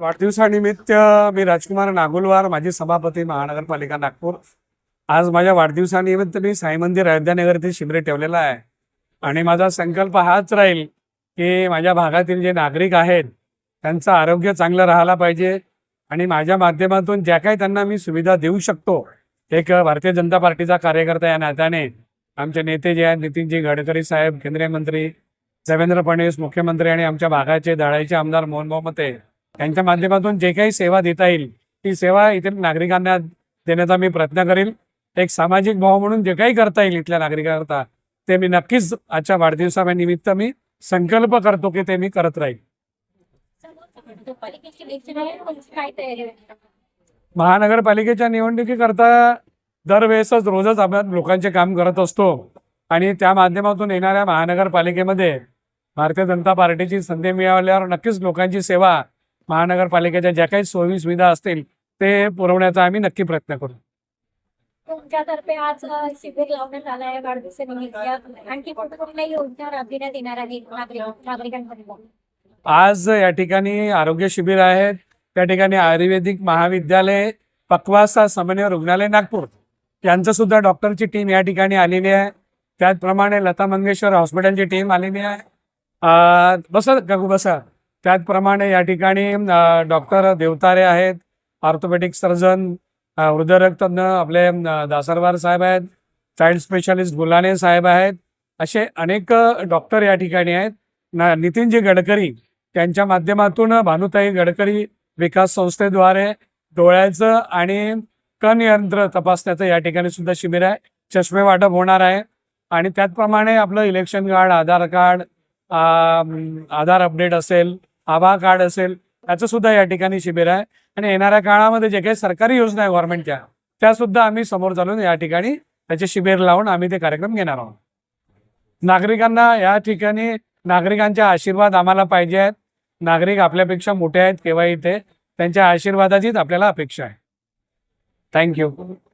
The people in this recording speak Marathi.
वाढदिवसानिमित्त मी राजकुमार नागुलवार माजी सभापती महानगरपालिका नागपूर. आज माझ्या वाढदिवसानिमित्त मी साई मंदिर अयोध्यानगर येथे शिबिर ठेवलेला आहे. आणि माझा संकल्प हाच राहील की माझ्या भागातील जे नागरिक आहेत त्यांचं आरोग्य चांगलं राहायला पाहिजे. आणि माझ्या माध्यमातून ज्या काही त्यांना मी सुविधा देऊ शकतो एक भारतीय जनता पार्टीचा कार्यकर्ता या नात्याने आमचे नेते जे आहेत नितीनजी गडकरी साहेब केंद्रीय मंत्री देवेंद्र फडणवीस मुख्यमंत्री आणि आमच्या भागाचे धाराईचे आमदार मोहन मोहमते त्यांच्या माध्यमातून जे काही सेवा देता येईल ती सेवा इथील नागरिकांना देण्याचा मी प्रयत्न करेल एक सामाजिक भाव म्हणून जे काही करता येईल इथल्या नागरिकांकरता ते मी नक्कीच आजच्या वाढदिवसानिमित्त मी संकल्प करतो की ते मी करत राहील. महानगरपालिकेच्या निवडणुकीकरता दरवेळेसच रोजच आपण लोकांचे काम करत असतो आणि त्या माध्यमातून येणाऱ्या महानगरपालिकेमध्ये भारतीय जनता पार्टीची संधी मिळाल्यावर नक्कीच लोकांची सेवा महानगरपालिकेच्या ज्या काही सोयी सुविधा असतील ते पुरवण्याचा आम्ही नक्की प्रयत्न करू. तुमच्यातर्फे आज अ, शिबिर लावण्यात आलं आहे वाढदिवसानिमित्त आणखी कुठे कुठल्या योजना राबविण्यात येणार आहेत नागरिक नागरिकांपर्यंत आज या ठिकाणी आरोग्य शिबिर आहेत त्या ठिकाणी आयुर्वेदिक महाविद्यालय पक्वासा समन्वय रुग्णालय नागपूर यांचं सुद्धा डॉक्टरची टीम या ठिकाणी आलेली आहे. त्याचप्रमाणे लता मंगेशकर हॉस्पिटलची टीम आलेली आहे. बसा काकू बसा. त्याचप्रमाणे या ठिकाणी डॉक्टर देवतारे आहेत ऑर्थोपेडिक सर्जन हृदयरक्तज्ञ आपले दासरवार साहेब आहेत चाइल्ड स्पेशालिस्ट गुलाने साहेब आहेत असे अनेक डॉक्टर या ठिकाणी आहेत. ना नितीनजी गडकरी त्यांच्या माध्यमातून भानुताई गडकरी विकास संस्थेद्वारे डोळ्याचं आणि कण यंत्र तपासण्याचं या ठिकाणी सुद्धा शिबिर आहे. चष्मे वाटप होणार आहे. आणि त्याचप्रमाणे आपलं election card Aadhaar card Aadhaar update असेल आभा कार्ड असेल त्याचं सुद्धा या ठिकाणी शिबिर आहे. आणि येणाऱ्या काळामध्ये जे काही सरकारी योजना आहे गव्हर्नमेंटच्या त्या सुद्धा आम्ही समोर चालून या ठिकाणी त्याचे शिबिर लावून आम्ही ते कार्यक्रम घेणार आहोत. नागरिकांना या ठिकाणी नागरिकांचे आशीर्वाद आम्हाला पाहिजे आहेत. नागरिक आपल्यापेक्षा मोठे आहेत केव्हा इथे त्यांच्या आशीर्वादाचीच आपल्याला अपेक्षा आहे. थँक्यू